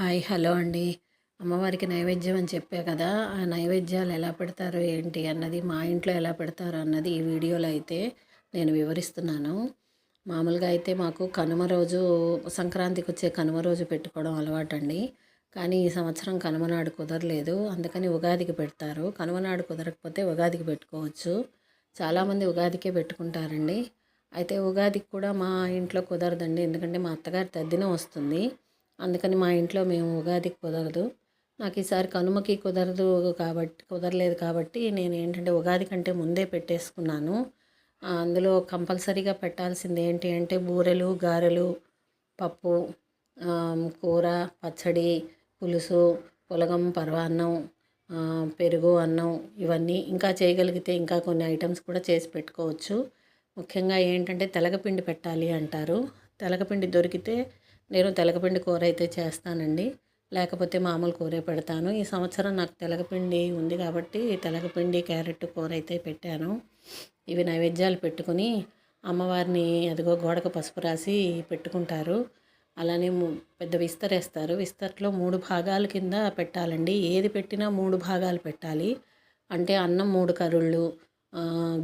Hi hello అండి. అమ్మవారికి నైవేద్యం అని చెప్పా కదా ఆ నైవేద్యాలు ఎలా పెడతారు ఏంటి అన్నది మా ఇంట్లో ఎలా పెడతారు అన్నది ఈ వీడియోలో అయితే నేను వివరిస్తున్నాను. మామూలుగా అయితే మాకు కనుమ రోజు సంక్రాంతికి వచ్చే కనుమ రోజు పెట్టుకోవడం అలవాటండి. కానీ ఈ సంవత్సరం కనుమనాడు కుదరలేదు. అందుకని ఉగాదికి పెడతారు. కనుమనాడు కుదరకపోతే ఉగాదికి పెట్టుకోవచ్చు. చాలామంది ఉగాదికే పెట్టుకుంటారండి. అయితే ఉగాదికి కూడా మా ఇంట్లో కుదరదండి. ఎందుకంటే మా అత్తగారి తద్దినం వస్తుంది. అందుకని మా ఇంట్లో మేము ఉగాదికి కుదరదు. నాకు ఈసారి కనుమకి కుదరదు కాబట్టి కుదరలేదు కాబట్టి నేను ఏంటంటే ఉగాది కంటే ముందే పెట్టేసుకున్నాను. అందులో కంపల్సరీగా పెట్టాల్సింది ఏంటి అంటే బూరెలు గారెలు పప్పు కూర పచ్చడి పులుసు పులగం పరవాన్నం పెరుగు అన్నం ఇవన్నీ ఇంకా చేయగలిగితే ఇంకా కొన్ని ఐటమ్స్ కూడా చేసి పెట్టుకోవచ్చు. ముఖ్యంగా ఏంటంటే తెలగపిండి పెట్టాలి అంటారు. తెలగపిండి దొరికితే నేను తెలగపిండి కూర అయితే చేస్తానండి. లేకపోతే మామూలు కూరే పెడతాను. ఈ సంవత్సరం నాకు తెలగపిండి ఉంది కాబట్టి తెలగపిండి క్యారెట్ కూర అయితే పెట్టాను. ఇవి నైవేద్యాలు పెట్టుకుని అమ్మవారిని అదిగో గోడకు పసుపు రాసి పెట్టుకుంటారు. అలానే పెద్ద విస్తరేస్తారు విస్తరలో మూడు భాగాల కింద పెట్టాలండి. ఏది పెట్టినా మూడు భాగాలు పెట్టాలి. అంటే అన్నం మూడు కరుళ్ళు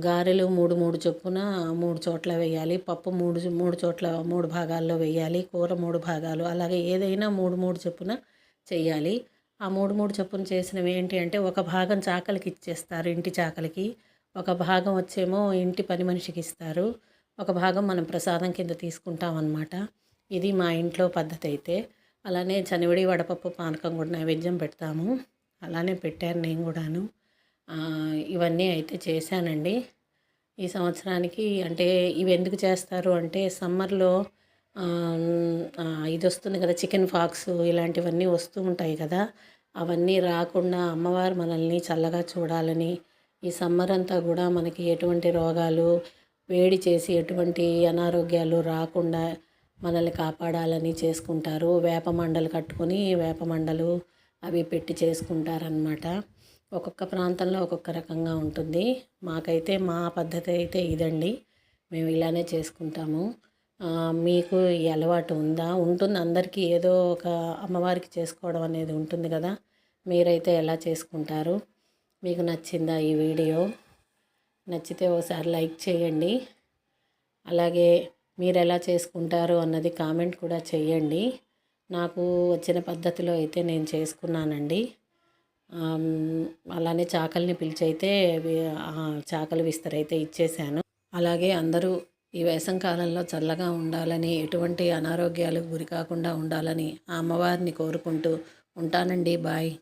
గారెలు మూడు మూడు చొప్పున మూడు చోట్ల వేయాలి పప్పు మూడు మూడు చోట్ల మూడు భాగాల్లో వేయాలి కూర మూడు భాగాలు అలాగే ఏదైనా మూడు మూడు చొప్పున చేయాలి. ఆ మూడు మూడు చొప్పున చేసినవి ఏంటి అంటే ఒక భాగం చాకలికి ఇచ్చేస్తారు ఇంటి చాకలికి. ఒక భాగం వచ్చేమో ఇంటి పని మనిషికి ఇస్తారు. ఒక భాగం మనం ప్రసాదం కింద తీసుకుంటాం అన్నమాట ఇది మా ఇంట్లో పద్ధతి అయితే. అలానే చనివిడి వడపప్పు పానకం కూడా నైవేద్యం పెడతాము. అలానే పెట్టాను నేను కూడాను. ఇవన్నీ అయితే చేశానండి. ఈ సంవత్సరానికి అంటే ఇవి ఎందుకు చేస్తారు అంటే సమ్మర్లో ఇది వస్తుంది కదా చికెన్ ఫాక్స్ ఇలాంటివన్నీ వస్తూ ఉంటాయి కదా. అవన్నీ రాకుండా అమ్మవారు మనల్ని చల్లగా చూడాలని ఈ సమ్మర్ అంతా కూడా మనకి ఎటువంటి రోగాలు వేడి చేసి ఎటువంటి అనారోగ్యాలు రాకుండా మనల్ని కాపాడాలని చేసుకుంటారు. వేప మండలు కట్టుకొని వేప మండలు అవి పెట్టి చేసుకుంటారనమాట ఒక్కొక్క ప్రాంతంలో ఒక్కొక్క రకంగా ఉంటుంది. మాకైతే మా పద్ధతి అయితే ఇదండి. మేము ఇలానే చేసుకుంటాము. మీకు ఈ అలవాటు ఉందా? ఉంటుంది. అందరికీ ఏదో ఒక అమ్మవారికి చేసుకోవడం అనేది ఉంటుంది కదా. మీరైతే ఎలా చేసుకుంటారు? మీకు నచ్చిందా ఈ వీడియో? నచ్చితే ఒకసారి లైక్ చేయండి. అలాగే మీరు ఎలా చేసుకుంటారు అన్నది కామెంట్ కూడా చేయండి. నాకు వచ్చిన పద్ధతిలో అయితే నేను చేసుకున్నానండి. అలానే చాకల్ని పిలిచి అయితే చాకలి విస్తరైతే ఇచ్చేశాను. అలాగే అందరూ ఈ వేసంకాలంలో చల్లగా ఉండాలని ఎటువంటి అనారోగ్యాలకు గురి కాకుండా ఉండాలని ఆ అమ్మవారిని కోరుకుంటూ ఉంటానండి. బాయ్.